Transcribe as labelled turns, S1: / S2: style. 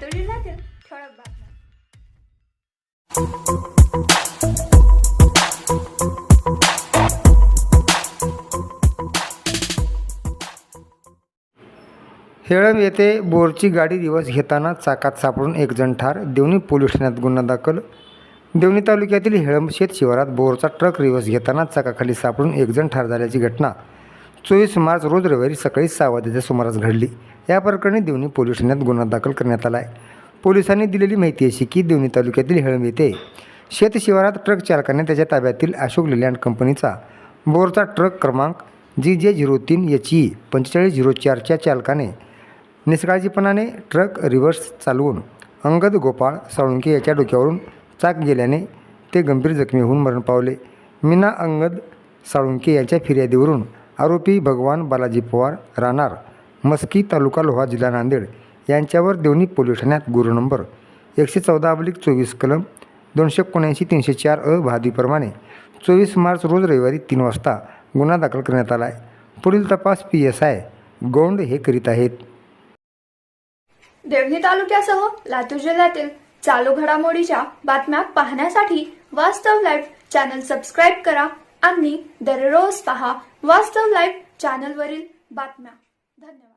S1: लातूर जिल्ह्यातील ठळक बातम्या
S2: हेळम येथे बोरची गाडी दिवस घेताना चाकात सापडून एक जण ठार देवणी पोलीस ठाण्यात गुन्हा दाखल. देवणी तालुक्यातील हेळम शेत शिवारात बोरचा ट्रक रिवर्स घेताना चाकाखाली सापडून एक जण ठार झाल्याची घटना. चोवीस मार्च रोज रविवारी सकाळी सहा वाजेच्या सुमारास घडली. या प्रकरणी देवणी पोलीस ठाण्यात गुन्हा दाखल करण्यात आला आहे पोलिसांनी दिलेली माहिती अशी की देवणी तालुक्यातील हेळंब येथे शेत शिवारात ट्रक चालकाने त्याच्या ताब्यातील अशोक लेलँड कंपनीचा बोरचा ट्रक क्रमांक जी जे झिरो तीन एच ई पंचेचाळीस झिरो चारच्या चालकाने निष्काळजीपणाने ट्रक रिव्हर्स चालवून अंगद गोपाळ साळुंके याच्या डोक्यावरून चाक गेल्याने ते गंभीर जखमी होऊन मरण पावले. मीना अंगद साळुंके यांच्या फिर्यादीवरून आरोपी भगवान बालाजी पवार राहणार मस्की तालुका लोहा जिल्हा नांदेड. यांच्यावर देवणी पोलीस ठाण्यात गुरु नंबर एकशे चौदा अब्लिक चोवीस कलम दोनशे एकोणऐंशी तीनशे चार अ भादीप्रमाणे चोवीस मार्च रोज रविवारी तीन वाजता गुन्हा दाखल करण्यात आला आहे. पुढील तपास पी एस आय गोंड हे करीत आहेत.
S1: देवणी तालुक्यासह लातूर जिल्ह्यातील चालू घडामोडीच्या बातम्या पाहण्यासाठी वास्तव लाईव्ह चॅनल सबस्क्राईब करा. आम्ही दररोज पहा वास्तव लाईव्ह चॅनलवरील बातम्या. धन्यवाद.